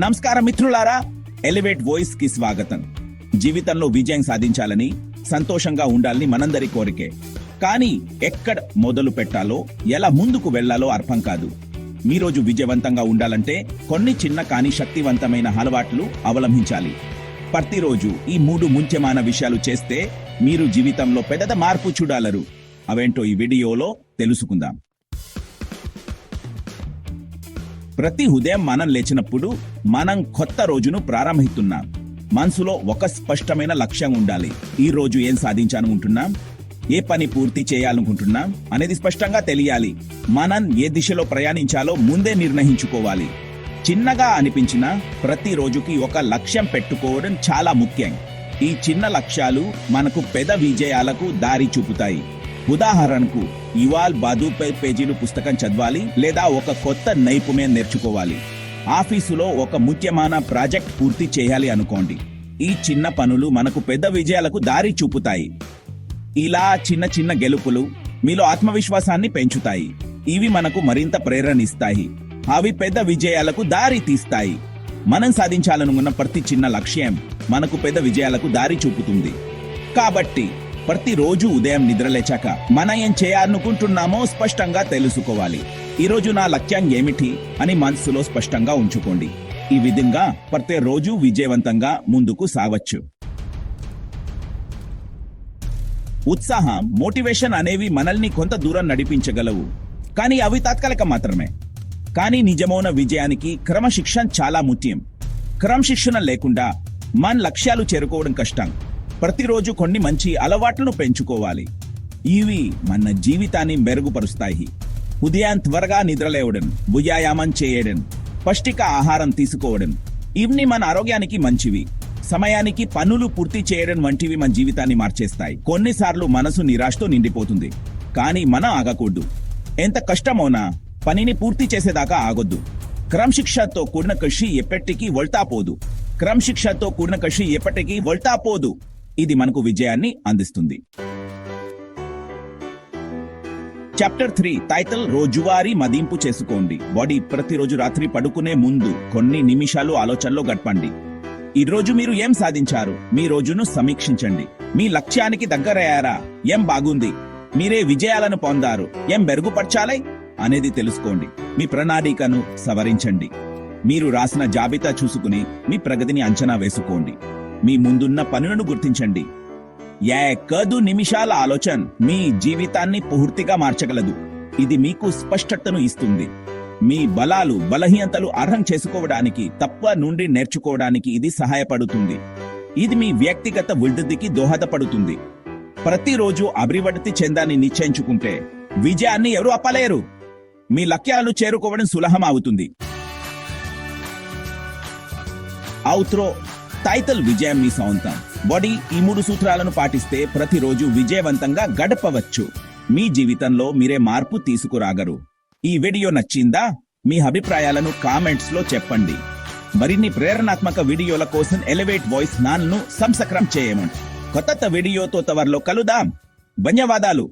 నమస్కారం మిత్రులారా ఎలివేట్ వాయిస్కి స్వాగతం. జీవితంలో విజయం సాధించాలని సంతోషంగా ఉండాలని మనందరి కోరికే. కానీ ఎక్కడ మొదలు పెట్టాలో ఎలా ముందుకు వెళ్ళాలో అర్థం కాదు. మీ రోజు విజయవంతంగా ఉండాలంటే కొన్ని చిన్న కానీ శక్తివంతమైన అలవాట్లు అవలంబించాలి. ప్రతిరోజు ఈ మూడు ముంచెమాన విషయాలు చేస్తే మీరు జీవితంలో పెద్ద మార్పు చూడాలరు. అవేంటో ఈ వీడియోలో తెలుసుకుందాం. ప్రతి ఉదయం మనం లేచినప్పుడు మనం కొత్త రోజును ప్రారంభిస్తున్నాం. మనసులో ఒక స్పష్టమైన లక్ష్యం ఉండాలి. ఈ రోజు ఏం సాధించాలనుకుంటున్నాం ఏ పని పూర్తి చేయాలనుకుంటున్నాం? అనేది స్పష్టంగా తెలియాలి. మనం ఏ దిశలో ప్రయాణించాలో ముందే నిర్ణయించుకోవాలి. చిన్నగా అనిపించిన ప్రతి రోజుకి ఒక లక్ష్యం పెట్టుకోవడం చాలా ముఖ్యం. ఈ చిన్న లక్ష్యాలు మనకు పెద్ద విజయాలకు దారి చూపుతాయి. ఉదాహరణకు ఇవాల్ బాదుపే పేజీలు పుస్తకం చదవాలి లేదా ఒక కొత్త నైపుణ్యం నేర్చుకోవాలి. ఆఫీసులో ఒక ముఖ్యమైన ప్రాజెక్ట్ పూర్తి చేయాలి అనుకోండి. ఈ చిన్న పనులు మనకు పెద్ద విజయాలకు దారి చూపుతాయి. ఇలా చిన్న చిన్న గెలుపులు మీలో ఆత్మవిశ్వాసాన్ని పెంచుతాయి. ఇవి మనకు మరింత ప్రేరణిస్తాయి అవి పెద్ద విజయాలకు దారి తీస్తాయి. మనం సాధించాలనుకున్న ప్రతి చిన్న లక్ష్యం మనకు పెద్ద విజయాలకు దారి చూపుతుంది. కాబట్టి ప్రతిరోజు ఉదయం నిద్రలేచాక మనం ఏం చేయాలనుకుంటున్నామో స్పష్టంగా తెలుసుకోవాలి. ఈ రోజు నా లక్ష్యం ఏమిటి అని మనసులో స్పష్టంగా ఉంచుకోండి. ఈ విధంగా ప్రతిరోజు విజయవంతంగా ముందుకు సాగవచ్చు ఉత్సాహం మోటివేషన్ అనేవి మనల్ని కొంత దూరం నడిపించగలవు. కానీ అవి తాత్కాలిక మాత్రమే. కానీ నిజమైన విజయానికి క్రమశిక్షణ చాలా ముఖ్యం. క్రమశిక్షణ లేకుండా మన లక్ష్యాలు చేరుకోవడం కష్టం. ప్రతిరోజు కొన్ని మంచి అలవాట్లను పెంచుకోవాలి. ఇవి మన జీవితాన్ని మెరుగుపరుస్తాయి. ఉదయం త్వరగా నిద్రలేవడం వ్యాయామం చేయడం పౌష్టిక ఆహారం తీసుకోవడం ఇవన్నీ మన ఆరోగ్యానికి మంచివి. సమయానికి పనులు పూర్తి చేయడం వంటివి మన జీవితాన్ని మార్చేస్తాయి. కొన్నిసార్లు మనసు నిరాశతో నిండిపోతుంది. కానీ మనం ఆగకూడదు. ఎంత కష్టమోనా పనిని పూర్తి చేసేదాకా ఆగొద్దు. క్రమశిక్షతో కూడిన కృషి ఎప్పటికీ వల్తాపోదు. క్రమశిక్షతో కూడిన కృషి ఎప్పటికీ వల్తాపోదు. ఇది మనకు విజయాన్ని అందిస్తుంది. చాప్టర్ త్రీ టైటిల్ రోజువారీ మదింపు చేసుకోండి. బాడీ ప్రతిరోజు రాత్రి పడుకునే ముందు కొన్ని నిమిషాలు ఆలోచనలో గడపండి. ఈ రోజు మీరు ఏం సాధించారు? మీ రోజును సమీక్షించండి. మీ లక్ష్యానికి దగ్గరయ్యారా? ఏం బాగుంది? మీరే విజయాలను పొందారు. ఏం మెరుగుపరచాలి? అనేది తెలుసుకోండి. మీ ప్రణాళికను సవరించండి. మీరు రాసిన జాబితా చూసుకుని మీ ప్రగతిని అంచనా వేసుకోండి. మీ ముందున్న పనులను గుర్తించండి. ఏకదు నిమిషాల ఆలోచన మీ జీవితాన్ని పూర్తిగా మార్చగలదు. ఇది మీకు స్పష్టతను ఇస్తుంది. మీ బలాలు బలహీనతలు అర్హం చేసుకోవడానికి తప్ప నుండి నేర్చుకోవడానికి ఇది సహాయపడుతుంది. ఇది మీ వ్యక్తిగత వృద్ధికి దోహదపడుతుంది. ప్రతిరోజు అభివృద్ధి చెందాన్ని నిశ్చయించుకుంటే విజయాన్ని ఎవరు అప్పలేరు. మీ లక్ష్యాలను చేరుకోవడం సులభం అవుతుంది. అవుత్రో టైటిల్ విజయం మీ సొంతం. బాడీ ఈ మూడు సూత్రాలను పాటిస్తే ప్రతిరోజు విజయవంతంగా గడపవచ్చు. మీ జీవితంలో మీరే మార్పు తీసుకురాగరు. ఈ వీడియో నచ్చిందా? మీ అభిప్రాయాలను కామెంట్స్లో చెప్పండి. మరిన్ని ప్రేరణాత్మక వీడియోల కోసం ఎలివేట్ వాయిస్ నాన్ను సబ్స్క్రైబ్ చేయమండి కొత్త వీడియోతో తవర్లో కలుదాం ధన్యవాదాలు.